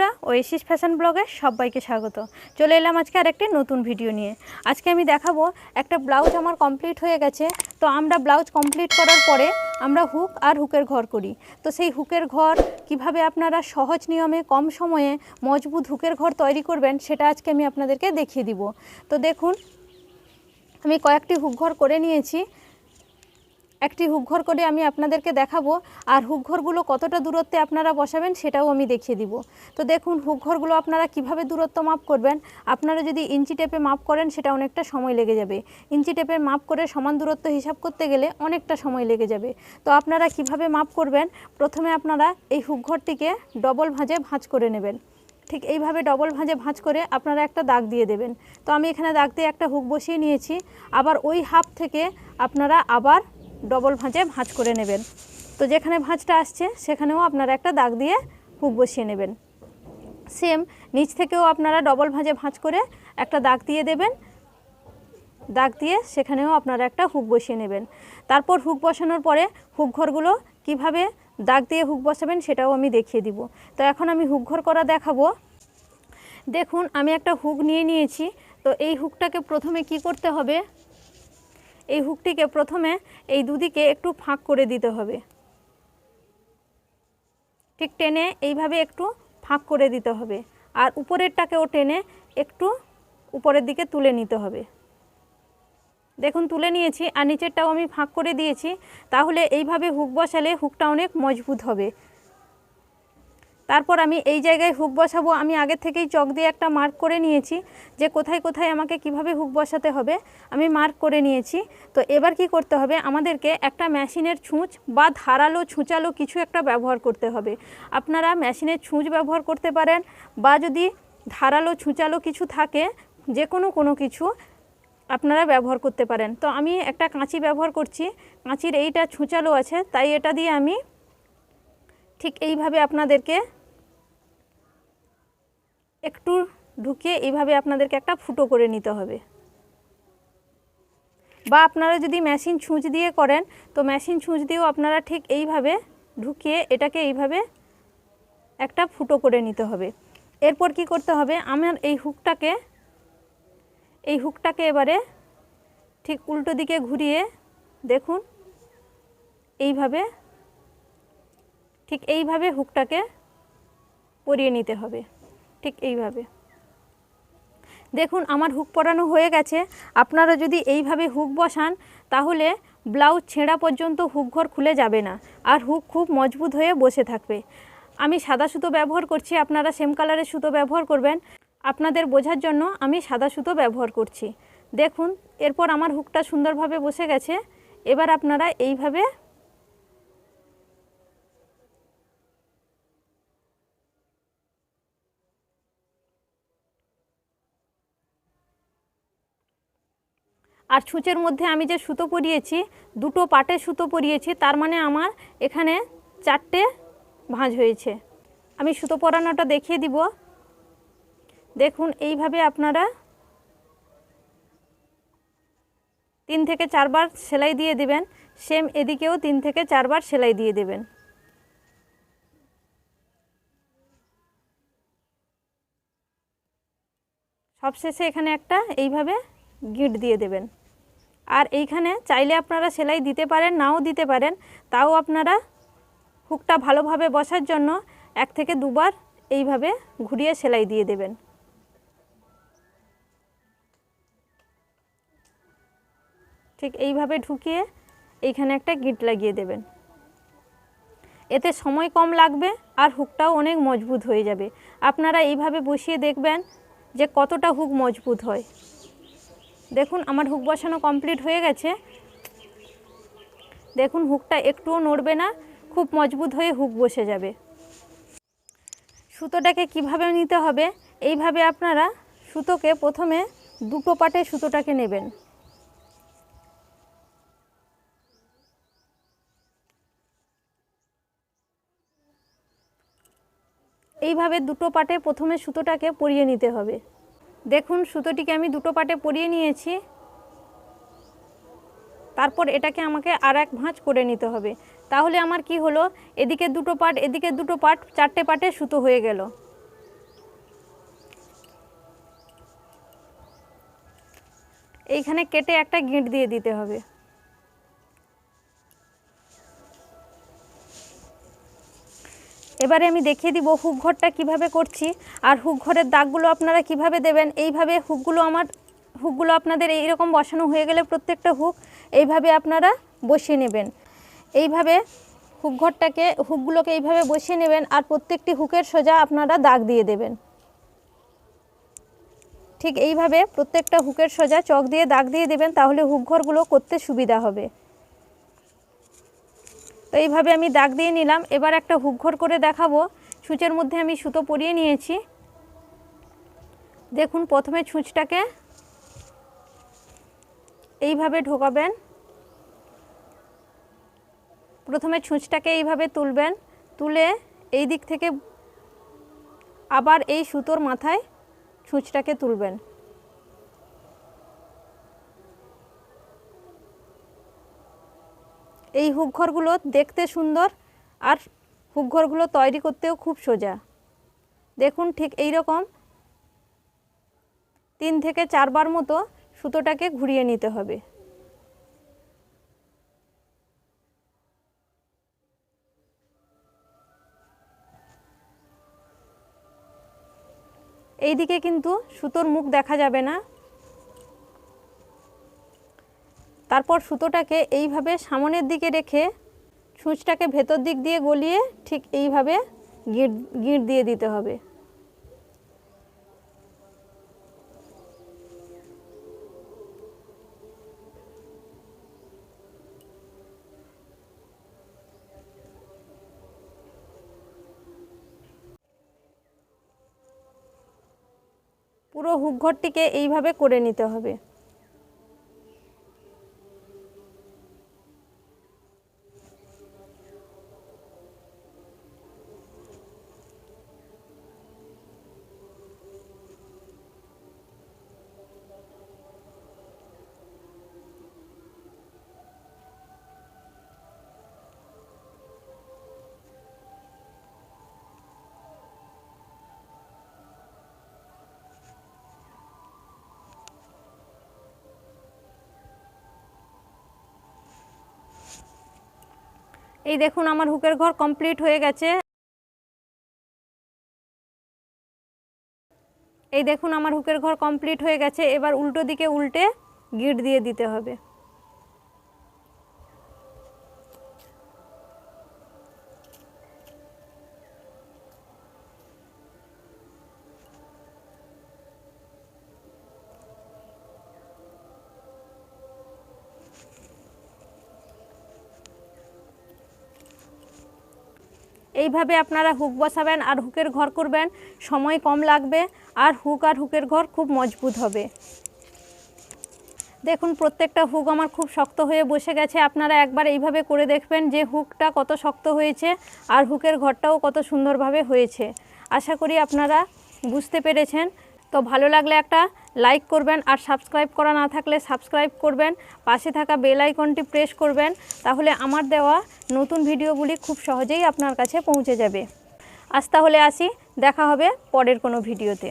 বন্ধুরা Oasis fashion ব্লগে সবাইকে স্বাগত। চলে এলাম আজকে আরেকটি নতুন ভিডিও নিয়ে। আজকে আমি দেখাবো একটা ব্লাউজ আমার কমপ্লিট হয়ে গেছে। তো আমরা ব্লাউজ কমপ্লিট করার পরে আমরা হুক আর হুকের ঘর করি। তো সেই হুকের ঘর কীভাবে আপনারা সহজ নিয়মে, কম সময়ে মজবুত হুকের ঘর তৈরি করবেন সেটা আজকে আমি আপনাদেরকে দেখিয়ে দিব। তো দেখুন, আমি কয়েকটি হুক ঘর করে নিয়েছি। একটি হুকঘর করে আমি আপনাদেরকে দেখাবো, আর হুকঘরগুলো কতটা দূরত্বে আপনারা বসাবেন সেটাও আমি দেখিয়ে দিব। তো দেখুন হুকঘরগুলো আপনারা কীভাবে দূরত্ব মাপ করবেন, আপনারা যদি ইঞ্চি টেপে মাপ করেন সেটা অনেকটা সময় লেগে যাবে। ইঞ্চি টেপে মাপ করে সমান দূরত্ব হিসাব করতে গেলে অনেকটা সময় লেগে যাবে। তো আপনারা কীভাবে মাপ করবেন, প্রথমে আপনারা এই হুকঘরটিকে ডবল ভাঁজে ভাঁজ করে নেবেন। ঠিক এইভাবে ডবল ভাঁজে ভাঁজ করে আপনারা একটা দাগ দিয়ে দেবেন। তো আমি এখানে দাগ দিয়ে একটা হুক বসিয়ে নিয়েছি। আবার ওই হাফ থেকে আপনারা আবার ডবল ভাঁজে ভাঁজ করে নেবেন। তো যেখানে ভাঁজটা আসছে, সেখানেও আপনারা একটা দাগ দিয়ে হুক বসিয়ে নেবেন। সেম, নিচ থেকেও আপনারা ডবল ভাঁজে ভাঁজ করে একটা দাগ দিয়ে দেবেন। দাগ দিয়ে সেখানেও আপনারা একটা হুক বসিয়ে নেবেন। তারপর হুক বসানোর পরে হুক ঘরগুলো কীভাবে দাগ দিয়ে হুক বসাবেন সেটাও আমি দেখিয়ে দিব। তো এখন আমি হুক ঘর করা দেখাবো। দেখুন, আমি একটা হুক নিয়ে নিয়েছি। তো এই হুকটাকে প্রথমে কি করতে হবে? এই হুকটিকে প্রথমে এই দুদিকে একটু ফাঁক করে দিতে হবে। ঠিক টেনে এইভাবে একটু ফাঁক করে দিতে হবে। আর উপরেরটাকেও টেনে একটু উপরের দিকে তুলে নিতে হবে। দেখুন, তুলে নিয়েছি আর নিচেরটাও আমি ফাঁক করে দিয়েছি। তাহলে এইভাবে হুক বসালে হুকটা অনেক মজবুত হবে। তারপর আমি এই জায়গায় হুক বসাবো। আমি আগে থেকেই চক দিয়ে একটা মার্ক করে নিয়েছি যে কোথায় কোথায় আমাকে কীভাবে হুক বসাতে হবে। আমি মার্ক করে নিয়েছি। তো এবার কি করতে হবে? আমাদেরকে একটা মেশিনের ছুঁচ বা ধারালো, ছুঁচালো কিছু একটা ব্যবহার করতে হবে। আপনারা মেশিনের ছুঁচ ব্যবহার করতে পারেন বা যদি ধারালো, ছুঁচালো কিছু থাকে, যে কোনো কোনো কিছু আপনারা ব্যবহার করতে পারেন। তো আমি একটা কাঁচি ব্যবহার করছি। কাঁচির এইটা ছুঁচালো আছে, তাই এটা দিয়ে আমি ঠিক এইভাবে আপনাদেরকে একটু ঢুকিয়ে এইভাবে আপনাদেরকে একটা ফুটো করে নিতে হবে। বা আপনারা যদি মেশিন ছুঁচ দিয়ে করেন, তো মেশিন ছুঁচ দিয়েও আপনারা ঠিক এইভাবে ঢুকিয়ে এটাকে এইভাবে একটা ফুটো করে নিতে হবে। এরপর কি করতে হবে? আমার এই হুকটাকে এই হুকটাকে এবারে ঠিক উল্টো দিকে ঘুরিয়ে দেখুন, এইভাবে ঠিক এইভাবে হুকটাকে পরিয়ে নিতে হবে। ঠিক এইভাবে। দেখুন, আমার হুক পরানো হয়ে গেছে। আপনারা যদি এইভাবে হুক বসান, তাহলে ব্লাউজ ছেঁড়া পর্যন্ত হুক ঘর খুলে যাবে না। আর হুক খুব মজবুত হয়ে বসে থাকবে। আমি সাদা সুতো ব্যবহার করছি, আপনারা সেম কালারের সুতো ব্যবহার করবেন। আপনাদের বোঝার জন্য আমি সাদা সুতো ব্যবহার করছি। দেখুন, এরপর আমার হুকটা সুন্দরভাবে বসে গেছে। এবার আপনারা এইভাবে আর ছুঁচের মধ্যে আমি যে সুতো পরিয়েছি, দুটো পাটে সুতো পরিয়েছি, তার মানে আমার এখানে চারটে ভাঁজ হয়েছে। আমি সুতো পরানোটা দেখিয়ে দিব। দেখুন, এইভাবে আপনারা তিন থেকে চারবার সেলাই দিয়ে দিবেন। সেম এদিকেও তিন থেকে চারবার সেলাই দিয়ে দেবেন। সবশেষে এখানে একটা এইভাবে গিট দিয়ে দেবেন। আর এইখানে চাইলে আপনারা সেলাই দিতে পারেন, নাও দিতে পারেন। তাও আপনারা হুকটা ভালোভাবে বসার জন্য এক থেকে দুবার এইভাবে ঘুরিয়ে সেলাই দিয়ে দেবেন। ঠিক এইভাবে ঢুকিয়ে এইখানে একটা গিট লাগিয়ে দেবেন। এতে সময় কম লাগবে আর হুকটাও অনেক মজবুত হয়ে যাবে। আপনারা এইভাবে বসিয়ে দেখবেন যে কতটা হুক মজবুত হয়। দেখুন, আমার হুক বসানো কমপ্লিট হয়ে গেছে। দেখুন, হুকটা একটুও নড়বে না, খুব মজবুত হয়ে হুক বসে যাবে। সুতোটাকে কীভাবে নিতে হবে? এইভাবে আপনারা সুতোকে প্রথমে দুটো পাটে সুতোটাকে নেবেন। এইভাবে দুটো পাটে প্রথমে সুতোটাকে পরিয়ে নিতে হবে। দেখুন, সুতোটিকে আমি দুটো পাটে পরিয়ে নিয়েছি। তারপর এটাকে আমাকে আর এক ভাঁজ করে নিতে হবে। তাহলে আমার কি হলো? এদিকে দুটো পাট, এদিকে দুটো পাট, চারটে পাটে সুতো হয়ে গেল। এইখানে কেটে একটা গিঁট দিয়ে দিতে হবে। এবারে আমি দেখিয়ে দিব হুক ঘরটা কীভাবে করছি। আর হুক ঘরের দাগগুলো আপনারা কীভাবে দেবেন? এইভাবে হুকগুলো আমার, হুকগুলো আপনাদের এইরকম বসানো হয়ে গেলে প্রত্যেকটা হুক এইভাবে আপনারা বসিয়ে নেবেন। এইভাবে হুক ঘরটাকে, হুকগুলোকে এইভাবে বসিয়ে নেবেন আর প্রত্যেকটি হুকের সোজা আপনারা দাগ দিয়ে দেবেন। ঠিক এইভাবে প্রত্যেকটা হুকের সোজা চক দিয়ে দাগ দিয়ে দেবেন, তাহলে হুক ঘরগুলো করতে সুবিধা হবে। তো এইভাবে আমি দাগ দিয়ে নিলাম। এবার একটা হুক ঘর করে দেখাবো। ছুঁচের মধ্যে আমি সুতো পরিয়ে নিয়েছি। দেখুন, প্রথমে ছুঁচটাকে এইভাবে ঢোকাবেন। প্রথমে ছুঁচটাকে এইভাবে তুলবেন। তুলে এই দিক থেকে আবার এই সুতোর মাথায় ছুঁচটাকে তুলবেন। এই হুকঘরগুলো দেখতে সুন্দর আর হুকঘরগুলো তৈরি করতেও খুব সোজা। দেখুন ঠিক এই রকম তিন থেকে চারবার মতো সুতোটাকে ঘুরিয়ে নিতে হবে। এই দিকে কিন্তু সুতোর মুখ দেখা যাবে না। তারপর সুতোটাকে এইভাবে সামনের দিকে রেখে ছুঁচটাকে ভেতর দিক দিয়ে গলিয়ে ঠিক এইভাবে গিঁট গিঁট দিয়ে দিতে হবে। পুরো হুকঘরটিকে এইভাবে করে নিতে হবে। এই দেখুন, আমার হুকের ঘর কমপ্লিট হয়ে গেছে। এই দেখুন, আমার হুকের ঘর কমপ্লিট হয়ে গেছে। এবার উল্টো দিকে উল্টে গিট দিয়ে দিতে হবে। এইভাবে আপনারা হুক বসাবেন আর হুকের ঘর করবেন। সময় কম লাগবে আর হুক আর হুকের ঘর খুব মজবুত হবে। দেখুন, প্রত্যেকটা হুক আমার খুব শক্ত হয়ে বসে গেছে। আপনারা একবার এইভাবে করে দেখবেন যে হুকটা কত শক্ত হয়েছে আর হুকের ঘরটাও কত সুন্দরভাবে হয়েছে। আশা করি আপনারা বুঝতে পেরেছেন তো ভালো লাগলে একটা লাইক করবেন আর সাবস্ক্রাইব করা না থাকলে সাবস্ক্রাইব করবেন, পাশে থাকা বেল আইকনটি প্রেস করবেন, তাহলে আমার দেওয়া নতুন ভিডিওগুলি খুব সহজেই আপনার কাছে পৌঁছে যাবে। আজ তাহলে আসি, দেখা হবে পরের কোনো ভিডিওতে